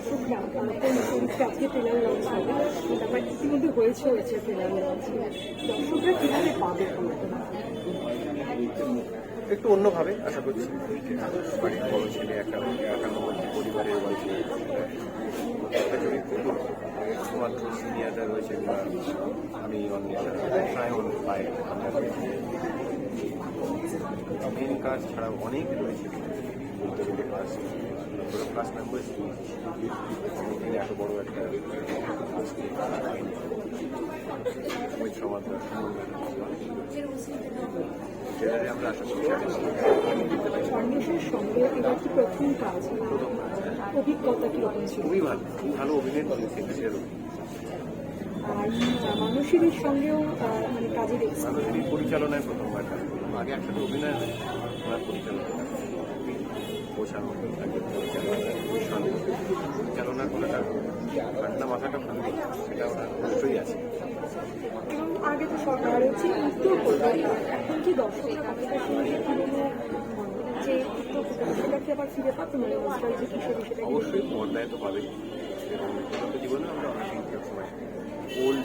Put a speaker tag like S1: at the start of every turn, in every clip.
S1: দর্শকরা কোন চরিত্রে আজকে ট্রেলার লঞ্চ হবে তারপর ইতিমধ্যে হয়েছে হয়েছে ট্রেলার লঞ্চ দর্শকরা কীভাবে পাবে
S2: একটু অন্যভাবে আশা করছি। বাড়ির বড় ছেলে একটা পরিবারের শুধুমাত্র সিনিয়ররা রয়েছে আমি অন্বেষা সায়ন পায় মেন কাজ ছাড়াও অনেক রয়েছে। গুরুত্বপূর্ণ কাজ পুরো ক্লাস মেম্বার এখানে এত বড় একটা সমাজ আমরা আশা করছি
S1: অন্বেষের সঙ্গে এবার কি প্রথম অভিজ্ঞতা কীরকম ছিল?
S2: খুবই ভালো খুব ভালো অভিনেত্রী সেন্সিয়ার
S1: আর মানুষের সঙ্গেও মানে কাজের
S2: পরিচালনায় প্রথমবার আগে একসাথে অভিনয় হয় পরিচালনা। বোঝার মতো থাকে পরিচালনা ভীষণ পরিচালনার কোনোটা ঠান্ডা মাথাটা ভালো সেটা ওনার অবশ্যই আছে।
S1: আগে তো সরকার হচ্ছে উত্তর কলকাতা এখন কি পুরোনো যে সেটা কি আবার ফিরে পাচ্ছে মানে যে কিশোরী সেটা
S2: অবশ্যই পর্দায় তো এবং জীবনে আমরা সবসময় ওল্ড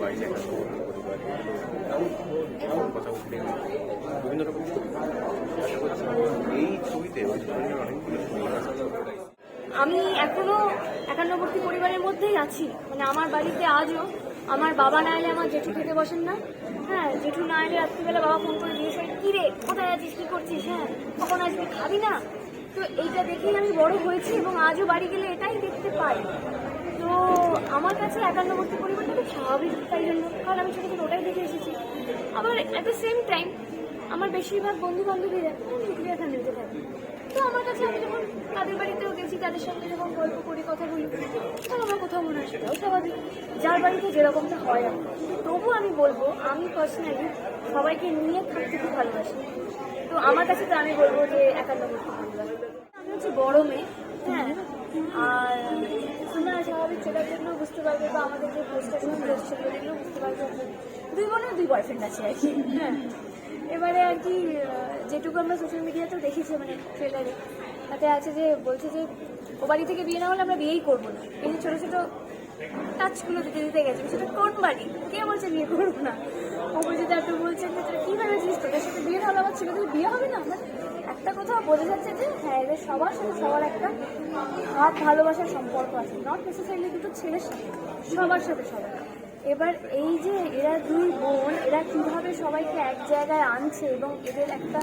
S2: বাড়িতে একটা পরিবার
S3: আমি এখনও একান্নবর্তী পরিবারের মধ্যেই আছি। মানে আমার বাড়িতে আজও আমার বাবা না এলে আমার জেঠু খেতে বসেন না। হ্যাঁ জেঠু না এলে রাত্রিবেলা বাবা ফোন করে জিজ্ঞেস করে কী রে কোথায় আছিস? কী করছিস? হ্যাঁ কখন আসবি খাবি না? তো এইটা দেখেই আমি বড় হয়েছি এবং আজও বাড়ি গেলে এটাই দেখতে পাই। তো আমার কাছে একান্নবর্তী পরিবারটা খুব স্বাভাবিক তাই জন্য, কারণ আমি ছোটো ওটাই দেখে এসেছি। আবার অ্যাট দ্য সেম টাইম আমার বেশিরভাগ বন্ধু বান্ধবীরা নিউক্লিয়ার ফ্যামিলিতে থাকে। তো আমার কাছে আমি যখন তাদের বাড়িতেও গেছি, তাদের সঙ্গে যখন গল্প করি, কথা বলি, তখন আমার কোথাও মনে হয় সেটাও স্বাভাবিক। যার বাড়িতে যেরকমটা হয় কি। কিন্তু তবু আমি বলব, আমি পার্সোনালি সবাইকে নিয়ে থাকতে খুব ভালোবাসি। তো আমার কাছে তো আমি বলব যে একান্নবর্তী পরিবার। আমি হচ্ছে বড় মেয়ে। হ্যাঁ। আর তোমরা জন্য বুঝতে পারবে বা আমাদের যে সেগুলো দেখলেও বুঝতে পারবে। দুই বোনের দুই বয়ফ্রেন্ড আছে আর কি। হ্যাঁ। এবারে আর কি যেটুকু আমরা সোশ্যাল মিডিয়াতেও দেখেছি মানে ট্রেলারে তাতে আছে যে, বলছে যে, ও বাড়ি থেকে বিয়ে না হলে আমরা বিয়েই করব না। এই যে ছোটো ছোটো টাচগুলো দিতে দিতে গেছে সেটা কোন বাড়ি? কে বলছে বিয়ে করব না? অপরিচিত একটু বলছেন যে, তুই কী ভেবেছিস? তোদের সাথে বিয়ে না হলে আমার ছেলেদের বিয়ে হবে না? But একটা কথা বোঝা যাচ্ছে যে হ্যাঁ এদের সবার সাথে সবার একটা হাত ভালোবাসার সম্পর্ক আছে। নট নেসেসারিলি দুটো ছেলের সাথে, সবার সাথে সবার। এবার এই যে এরা দুই বোন, এরা কীভাবে সবাইকে এক জায়গায় আনছে এবং এদের একটা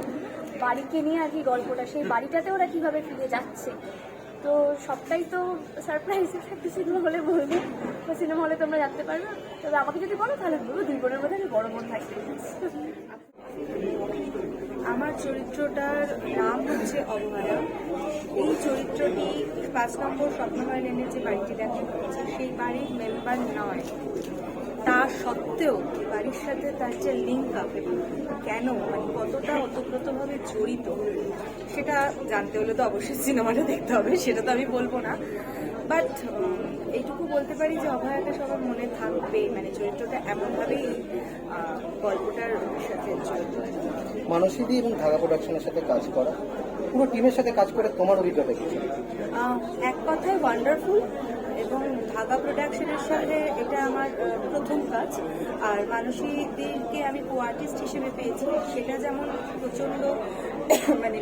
S3: বাড়িকে নিয়ে আর কি গল্পটা, সেই বাড়িটাতে ওরা কীভাবে ফিরে যাচ্ছে? তো সবটাই তো সারপ্রাইজ একটা সিনেমা হলে বলবে। বা সিনেমা হলে তোমরা জানতে পারবে। তবে আমাকে যদি বলো, তাহলে বলব দুই বোনের মধ্যে আমি বড় বোন থাকতে
S4: আমার চরিত্রটার নাম হচ্ছে অবহেলা এই চরিত্রটি পাঁচ নম্বর স্বপ্নময় লেনে যে বাড়িটি দেখা হচ্ছে সেই বাড়ির মেম্বার নয়। তা সত্ত্বেও বাড়ির সাথে তার যে লিঙ্ক আপ এবং কেন মানে কতটা ওতপ্রোতভাবে জড়িত, সেটা জানতে হলে তো অবশ্যই সিনেমাটা দেখতে হবে, সেটা তো আমি বলব না। বাট এইটুকু বলতে পারি যে অভয়াটা সবার মনে থাকবে মানে চরিত্রটা এমনভাবেই গল্পটার সাথে জড়িত
S5: মানসীদি এবং ধাগা প্রোডাকশনের সাথে কাজ করা পুরো টিমের সাথে কাজ করে তোমার অভিজ্ঞতা কি
S4: এক কথায় ওয়ান্ডারফুল এবং ধাগা প্রোডাকশনের সাথে এটা আমার প্রথম কাজ। আর মানসীদেরকে আমি কো আর্টিস্ট হিসেবে পেয়েছি। সেটা যেমন প্রচণ্ড মানে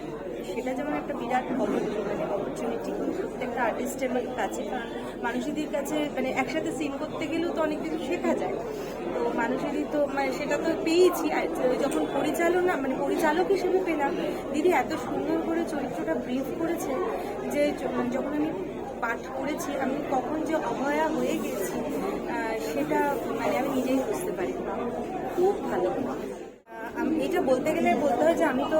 S4: সেটা যেমন একটা বিরাট মানে অপরচুনিটি প্রত্যেকটা আর্টিস্টের কাছে। মানুষীদের কাছে মানে একসাথে সিন করতে গেলেও তো অনেক কিছু শেখা যায়। তো মানুষেরই তো মানে সেটা তো পেয়েছি। যখন পরিচালনা মানে পরিচালক হিসেবে পেলাম, দিদি এত সুন্দর করে চরিত্রটা ব্রিফ করেছে যে যখন আমি পাঠ করেছি, আমি কখন যে অভয়া হয়ে গেছি সেটা মানে আমি নিজেই বুঝতে পারি খুব ভালো। এটা বলতে গেলে বলতে হয় যে আমি তো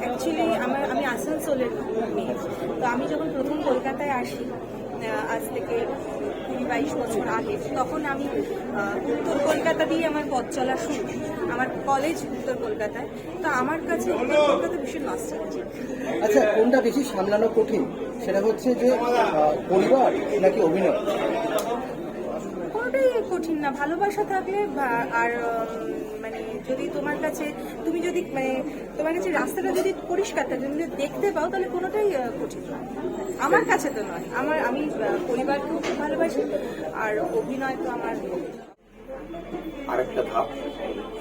S4: অ্যাকচুয়ালি আমার আমি আসানসোলের মেয়ে। তো আমি যখন প্রথম কলকাতায় আসি আজ থেকে কুড়ি বাইশ বছর আগে তখন আমি উত্তর কলকাতা দিয়ে আমার পথ চলা শুরু। আমার কলেজ উত্তর কলকাতায়। তো আমার কাছে উত্তর কলকাতা ভীষণ নস্টালজিক
S5: আচ্ছা কোনটা বেশি সামলানো কঠিন? সেটা হচ্ছে যে পরিবার নাকি অভিনয়?
S4: কোনোটাই কঠিন না। ভালোবাসা থাকলে আর যদি তোমার কাছে, তুমি যদি মানে তোমার কাছে রাস্তাটা যদি পরিষ্কার থাকে তুমি যদি দেখতে পাও, তাহলে কোনোটাই কঠিন নয়। আমার কাছে তো নয়। আমার, আমি পরিবারকেও খুব ভালোবাসি, আর অভিনয় তো আমার
S6: আরেকটা ধাপ,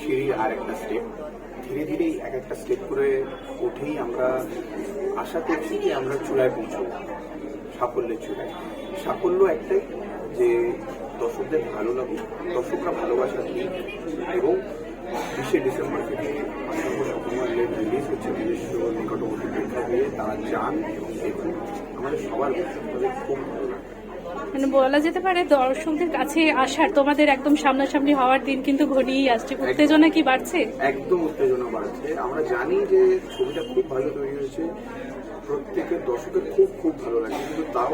S6: সিঁড়ির আরেকটা স্টেপ ধীরে ধীরে এক একটা স্টেপ করে উঠেই আমরা আশা করছি যে আমরা চূড়ায় পৌঁছবো, সাফল্যের চূড়ায়। সাফল্য একটাই যে দর্শকদের ভালো লাগুক, দর্শকরা ভালোবাসা দিক এবং বিশে ডিসেম্বর থেকে লেট রিলিজ হচ্ছে নিজস্ব নিকটবর্তী প্রেক্ষাগৃহে তারা যান এবং দেখুন। আমাদের সবার তাদের খুব ভালো লাগে
S7: মানে বলা যেতে পারে দর্শকদের কাছে আসার তোমাদের একদম সামনাসামনি হওয়ার দিন কিন্তু ঘনিয়েই আসছে। উত্তেজনা কি বাড়ছে?
S6: একদম উত্তেজনা বাড়ছে। আমরা জানি যে ছবিটা খুব ভালো তৈরি হয়েছে। প্রত্যেকের দর্শকের খুব খুব ভালো লাগে। কিন্তু তাও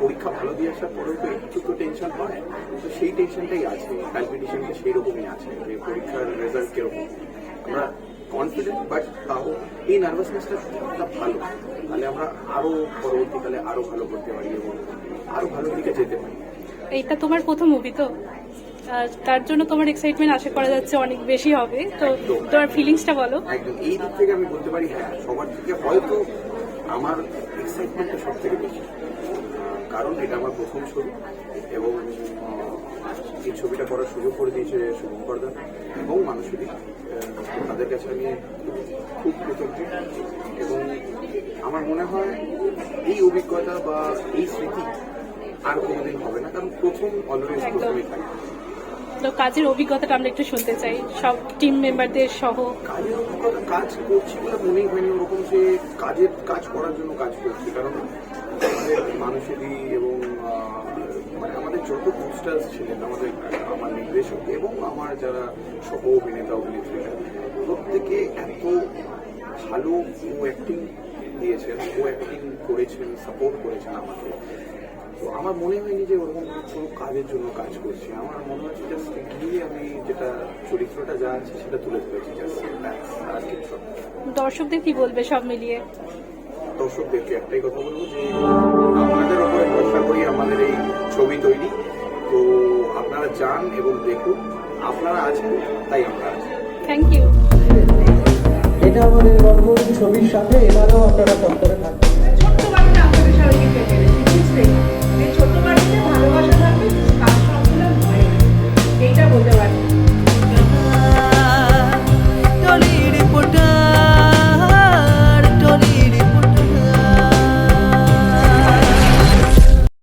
S6: পরীক্ষা ভালো দিয়ে আসার পরেও তো একটু তো টেনশন হয়। তো সেই টেনশনটাই আছে। ক্যালকুলেশনটা সেই রকমই আছে যে পরীক্ষার রেজাল্ট কীরকম। আমরা কনফিডেন্ট বাট তাও এই নার্ভাসনেসটা ভালো। তাহলে আমরা আরও পরবর্তীকালে আরও ভালো করতে পারি এবং আরও ভালো দিকে যেতে পারি।
S7: এইটা তোমার প্রথম মুভি তো? তার জন্য তোমার এক্সাইটমেন্ট আশা করা যাচ্ছে অনেক বেশি হবে। তো তোমার ফিলিংসটা বলো।
S6: একদম। এই দিক থেকে আমি বলতে পারি হ্যাঁ সবার থেকে হয়তো আমার এক্সাইটমেন্টটা সব থেকে বেশি। কারণ এটা আমার প্রথম ছবি এবং এই ছবিটা করার সুযোগ করে দিয়েছে শুভঙ্কর দা এবং মানুষেরই তাদের কাছে আমি খুব কৃতজ্ঞ। এবং আমার মনে হয় এই অভিজ্ঞতা বা এই স্মৃতি আর কোনোদিন হবে না কারণ প্রথম
S7: একদম।
S6: প্রথমই থাকে।
S7: তো কাজের অভিজ্ঞতাটা আমরা একটু শুনতে চাই। সব টিম মেম্বারদের সহ।
S6: কাজের অভিজ্ঞতা কাজ করছি বলে মনেই হয়নি ওরকম যে কাজের, কাজ করার জন্য কাজ করছি, কারণ মানুষেরই এবং মানে আমাদের যত পোস্টার্স ছিলেন, আমাদের, আমার নির্দেশক এবং আমার যারা সহ অভিনেতা অভিনেত্রীরা, প্রত্যেকে এত ভালো অ্যাক্টিং দিয়েছেন ও অ্যাক্টিং করেছেন সাপোর্ট করেছেন আমাকে। তো আমার মনে হয়নি যে ওরকম কোনো কাজের জন্য কাজ করছি। আমার মনে হচ্ছে জাস্ট গিয়ে আমি যেটা চরিত্রটা যা আছে সেটা তুলে ধরেছি জাস্ট আর কিছু। না।
S7: দর্শকদের কি বলবে সব মিলিয়ে?
S6: দর্শকদেরকে একটাই কথা বলব যে আপনাদের উপরে ভরসা করি আমাদের এই ছবি তৈরি। তো আপনারা যান এবং দেখুন আপনারা আছেন তাই আমরা আছি।
S7: থ্যাংক ইউ
S5: এটা আমাদের গল্প ছবির সাথে এবারও আপনারা তৎপরে থাকবেন।